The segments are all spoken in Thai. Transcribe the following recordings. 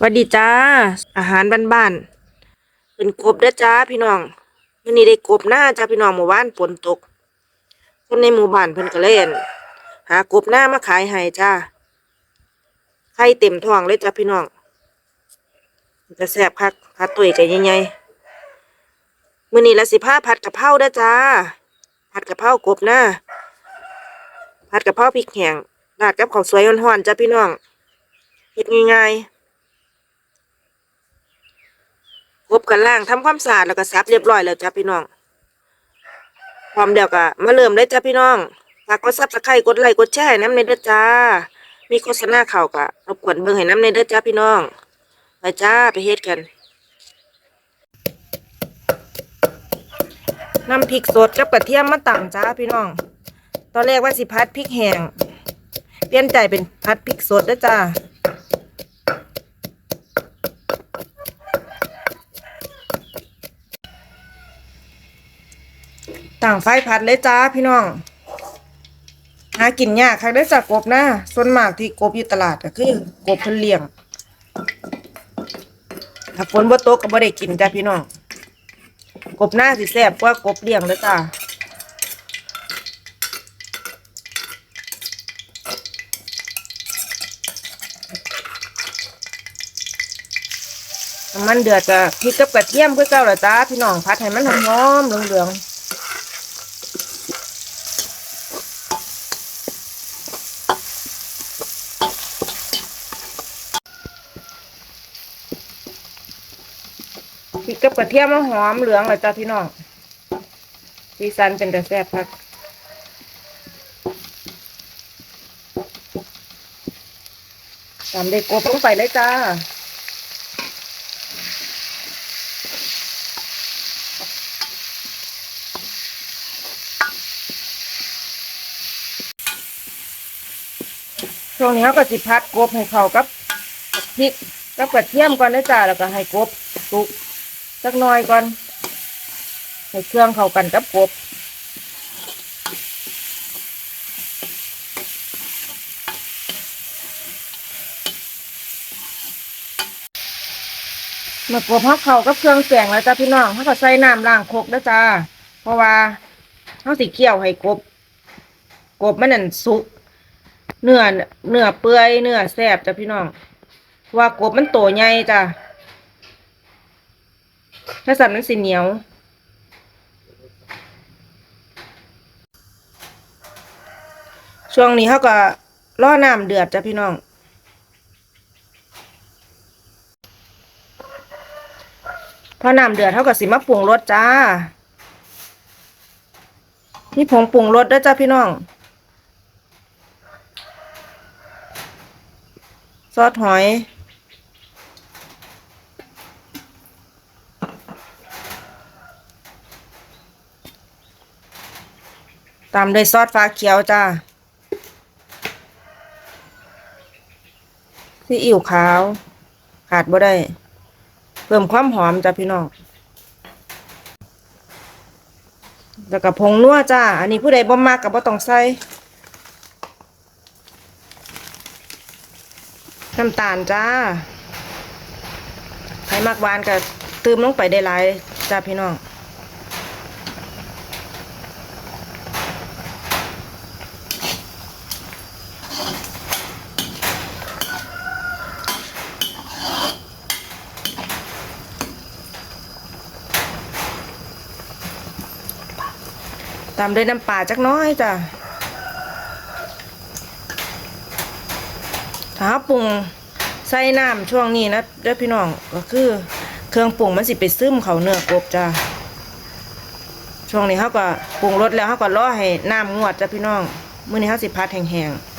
หวัสดีจ้า อาหารบ้านๆเป็นกบเด้อจ้าพี่น้องมื้อนี้ได้กบหน้าจ้าพี่น้องเมื่อวานฝนตก คนในหมู่บ้านเพิ่นก็เล่น หากบหน้ามาขายให้จ้าไข่เต็มท้องเลยจ้าพี่น้องจะแซ่บคักคัดตุ้ยใจใหญ่ๆมื้อนี้ละสิพาผัดกะเพราเด้อจ้า ผัดกะเพรากบหน้า ผัดกะเพราพริกแห้งราดกับข้าวสวยร้อนๆจ้าพี่น้องเฮ็ดง่ายๆ กันล่างทำความสะอาดแล้วก็ซับเรียบร้อยแล้วจ้าพี่น้องพร้อมเดี๋ยวก็มาเริ่มเลยจ้าพี่น้องฝากกดซับสไครต์กดไลค์กดแชร์น้ำในเด้อจ้า มีโฆษณาเข่าวก็รบกวนเบิ่งให้น้ำในเด้อจ้าพี่น้องไปจ้าไปเฮ็ดกันน้ำพริกสดกับกระเทียมมาตั้งจ้าพี่น้อง ตอนแรกว่าสิพัดพริกแห้งเปลี่ยนใจเป็นพัดพริกสดเด้อจ้า ต่างไฟผัดเลยจ้าพี่น้องหากินยากคักได้จากกบนะส่วนมากที่กบอยู่ตลาดก็คือกบเพิ่นเลี้ยงถ้าฝนบ่ตกก็บ่ได้กินจ้าพี่น้องกบหน้าสิแซ่บกว่ากบเลี้ยงเด้อจ้าน้ำมันเดือดก็พริกกับกระเทียมคือเก่าละจ้าพี่น้องผัดให้มันหอมๆเหลืองๆ กกับกระเทียมมันหอมเหลืองเลยจ้าพี่น้องสีสันเป็นแต่แซ่บพักตามเด็กกบลงไปเลยจ้าช่วงนี้เขาก็สิพัดกบให้เข้ากับพริกกับกระเทียมก่อนนะจ้าแล้วก็ให้กบสุก สักหน่อยก่อนให้เครื่องเข้ากันกับกบเมื่อกบเขาเข้ากับเครื่องแกงแล้วจ้าพี่น้องเขาก็ใส่น้ำล้างคกนะจ้าเพราะว่าเขาสิเคี่ยวให้กบ กบมันนั่นสุกเนื้อเนื้อเปื่อยเนื้อแซ่บจ้ะพี่น้องว่ากบมันโตใหญ่จ้ะ ถ้าสัตว์มันสิเหนียว ช่วงนี้เขาก็ล่อน้ำเดือดจ้ะพี่น้อง พอน้ำเดือดเขาก็สิมาปรุงรสจ้า นี่ผงปรุงรสด้วยจ้ะพี่น้องซอสหอย ตามด้วยซอสฟ้าเขียวจ้าซีอิ๊วขาว ขาดบ่ได้ เพิ่มความหอมจ้าพี่น้องแล้วก็ผงนัวจ้า อันนี้ผู้ใดบ่มากกับบ่ต้องใส่ น้ำตาลจ้าใครมักหวานก็เติมลงไปได้หลายจ้าพี่น้อง ตามด้วยน้ำปลาจักน้อยจ้ะถ้าปรุงใส่น้ำช่วงนี้นะเด้อพี่น้องก็คือ เครื่องปรุงมันสิไปซึมเขาเนื้อกบจ้าช่วงนี้เขาก็ปรุงรสแล้วเขาก็รอให้น้ำงวดจ้ะพี่น้องมื้อนี้เขาสิพัดแห้งๆ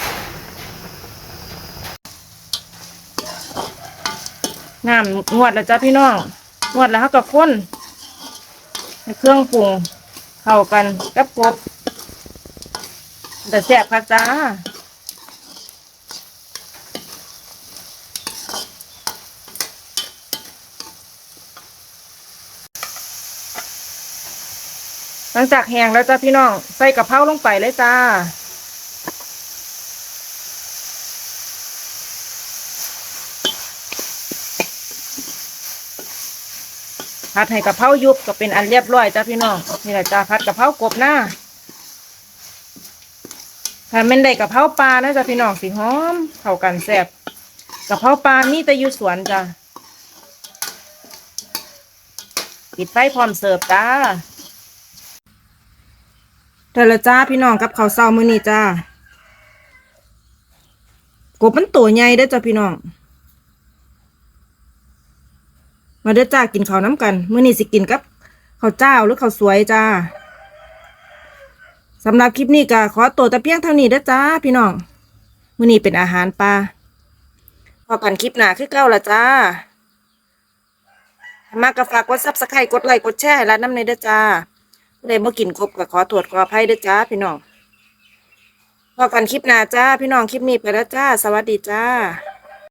น้ำงวดแล้วจ้ะพี่น้องงวดแล้วเขาก็ค้นให้เครื่องปรุง เข้ากันกับกบแต่แซ่บค่ะจ้าหลังจากแห้งแล้วจ้าพี่น้อง ใส่กะเพราลงไปเลยจ้า ผัดให้กะเพรายุบก็เป็นอันเรียบร้อยจ้าพี่น้องนี่แหละจ้าผัดกะเพรากบหน้าถ้าเป็นได้กะเพราปลานะจ้าพี่น้องสีหอมเข้ากันแซ่บกะเพราปลามีแต่อยู่สวนจ้าปิดไฟพร้อมเสิร์ฟจ้าเดี๋ยวละจ้าพี่น้องกับข้าวเช้ามื้อนี้จ้ากบมันตัวใหญ่เด้อจ้าพี่น้อง มาเด้อจ้ากินข้าวน้ำกันมื้อนี้สิกินกับข้าวเจ้าหรือข้าวสวยจ้าสำหรับคลิปนี้ก็ขอตัวแต่เพียงเท่านี้เด้อจ้าพี่น้องมื้อนี้เป็นอาหารปลาพอกันคลิปหน้าคือเก่าละจ้าถ้ามากก็ฝากกดซับสไครต์กดไลค์กดแชร์ให้ร้านน้ำในเด้อจ้าผู้ใดบ่กินครบก็ขอตรวจขออภัยเด้อจ้าพี่น้องพอกันคลิปหน้าจ้าพี่น้องคลิปนี้ไปแล้วจ้า สวัสดีจ้า